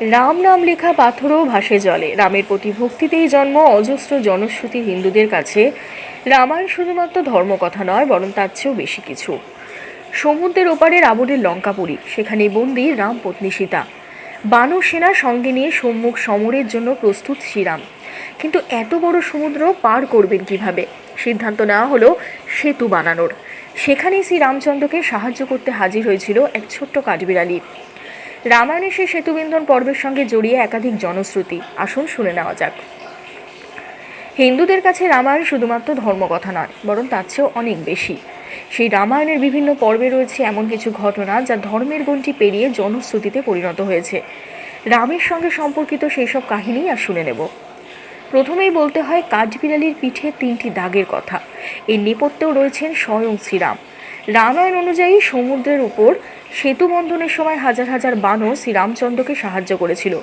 রাম নাম লেখা পাথরও ভাসে জলে। রামের প্রতি ভক্তিতেই জন্ম অজস্র জনশ্রুতি হিন্দুদের কাছে। রামায়ণ শুধুমাত্র ধর্মকথা নয়, বরং তার চেয়েও বেশি কিছু। সমুদ্রের ওপারে রাবণের লঙ্কাপুরী, সেখানে বন্দি রাম পত্নী সীতা। বানর সেনা সঙ্গে নিয়ে সম্মুখ সমরের জন্য প্রস্তুত শ্রীরাম। কিন্তু এত বড় সমুদ্র পার করবেন কীভাবে? সিদ্ধান্ত নেওয়া হলো সেতু বানানোর। সেখানেই শ্রী রামচন্দ্রকে সাহায্য করতে হাজির হয়েছিল এক ছোট্ট কাঠবিড়ালি। রামায়ণে সেই সেতুবিন্ধন পর্বের সঙ্গে জড়িয়ে একাধিক জনশ্রুতি। আসুন শুনে নেওয়া যাক। হিন্দুদের কাছে রামায়ণ শুধুমাত্র ধর্মকথা নয়, বরং তার চেয়েও অনেক বেশি। সেই রামায়ণের বিভিন্ন পর্বে রয়েছে এমন কিছু ঘটনা যা ধর্মের গণ্ডি পেরিয়ে জনশ্রুতিতে পরিণত হয়েছে। রামের সঙ্গে সম্পর্কিত সেই সব কাহিনী আর শুনে নেব। প্রথমেই বলতে হয় কাঠবিড়ালির পিঠে তিনটি দাগের কথা। এর নেপথ্যেও রয়েছেন স্বয়ং শ্রীরাম। রামায়ণ অনুযায়ী সমুদ্রের উপর সেতু বন্ধনের সময় হাজার হাজার বানর শ্রীরামচন্দ্রকে সাহায্য করেছিল।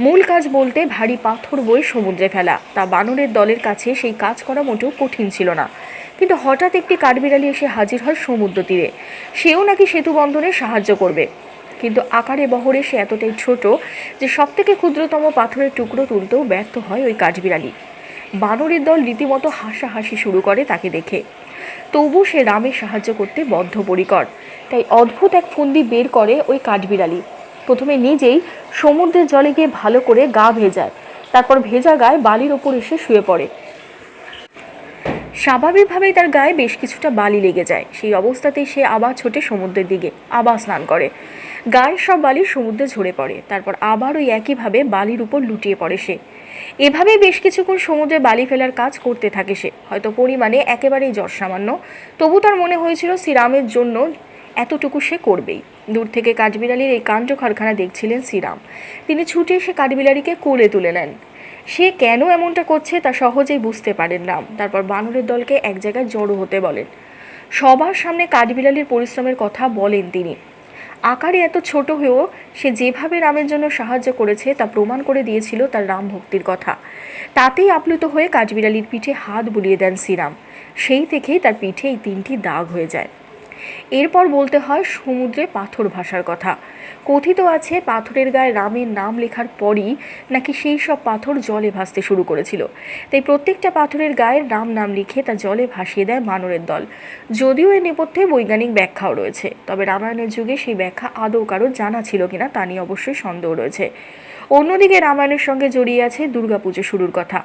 মূল কাজ বলতে ভারী পাথর বই সমুদ্রে ফেলা। তা বানরের দলের কাছে সেই কাজ করা মোটেও কঠিন ছিল না। কিন্তু হঠাৎ একটি কাঠবিড়ালি এসে হাজির হয় সমুদ্র তীরে। সেও নাকি সেতু বন্ধনে সাহায্য করবে। কিন্তু আকারে বহরে সে এতটাই ছোট যে সবথেকে ক্ষুদ্রতম পাথরের টুকরো তুলতেও ব্যর্থ হয় ওই কাঠবিড়ালি। বানরের দল রীতিমতো হাসাহাসি শুরু করে তাকে দেখে। তবু সে রামের সাহায্য করতে বদ্ধপরিকর। তাই অদ্ভুত এক ফুন্দি বের করে ওই কাঠবিড়ালি। প্রথমে নিজেই সমুদ্রের জলে গিয়ে ভালো করে গা ভেজায়। তারপর ভেজা গায়ে বালির ওপর এসে শুয়ে পড়ে। স্বাভাবিকভাবেই তার গায়ে বেশ কিছুটা বালি লেগে যায়। সেই অবস্থাতেই সে আবার ছোটে সমুদ্রের দিকে আবার স্নান করে। গায়ের সব বালি সমুদ্রে ঝরে পড়ে। তারপর আবার ওই একইভাবে বালির উপর লুটিয়ে পড়ে সে। এভাবেই বেশ কিছুক্ষণ সমুদ্রে বালি ফেলার কাজ করতে থাকে সে। হয়তো পরিমাণে একেবারেই জ্বর সামান্য তবু তার মনে হয়েছিল শ্রীরামের জন্য এতটুকু সে করবেই। দূর থেকে কাঠবিড়ালির এই কাণ্ড কারখানা দেখছিলেন শ্রীরাম। তিনি ছুটে এসে কাঠবিড়ালিকে কোলে তুলে নেন। সে কেন এমনটা করছে তা সহজেই বুঝতে পারেন রাম তারপর বানরের দলকে এক জায়গায় জড়ো হতে বলেন। সবার সামনে কাঠবিড়ালির পরিশ্রমের কথা বলেন তিনি। আকারে এত ছোট হয়েও সে যেভাবে রামের জন্য সাহায্য করেছে তা প্রমাণ করে দিয়েছিল তার রাম ভক্তির কথা। তাতেই আপ্লুত হয়ে কাঠবিড়ালির পিঠে হাত বুলিয়ে দেন শ্রীরাম। সেই থেকেই তার পিঠে এই তিনটি দাগ হয়ে যায়। এরপর বলতে হয় সমুদ্রে পাথর ভাসার কথা। কথিত আছে পাথরের গায়ে রামের নাম লেখার পরই নাকি সেই সব পাথর জলে ভাসতে শুরু করেছিল। তাই প্রত্যেকটা পাথরের গায়ে রাম নাম লিখে তা জলে ভাসিয়ে দেয় মানরের দল। যদিও এর নেপথ্যে বৈজ্ঞানিক ব্যাখ্যাও রয়েছে, তবে রামায়ণের যুগে সেই ব্যাখ্যা আদৌ কারও জানা ছিল কিনা তা নিয়ে অবশ্যই সন্দেহ রয়েছে। অন্যদিকে রামায়ণের সঙ্গে জড়িয়ে আছে দুর্গাপুজো শুরুর কথা।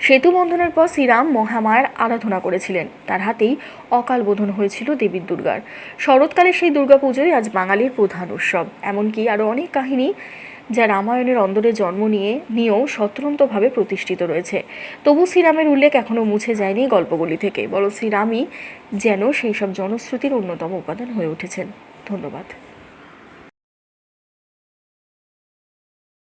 সেতু বন্ধনের পর শ্রীরাম মহামায়ার আরাধনা করেছিলেন। তার হাতেই অকাল বোধন হয়েছিল দেবী দুর্গার। শরৎকালে সেই দুর্গাপুজোই আজ বাঙালির প্রধান উৎসব। এমনকি আরও অনেক কাহিনী যা রামায়ণের অন্দরে জন্ম নিয়ে, নিয়েও স্বতন্ত্রভাবে প্রতিষ্ঠিত রয়েছে। তবু শ্রীরামের উল্লেখ এখনও মুছে যায়নি গল্পগুলি থেকে। বরং শ্রীরামই যেন সেই সব জনশ্রুতির অন্যতম উপাদান হয়ে উঠেছেন। ধন্যবাদ।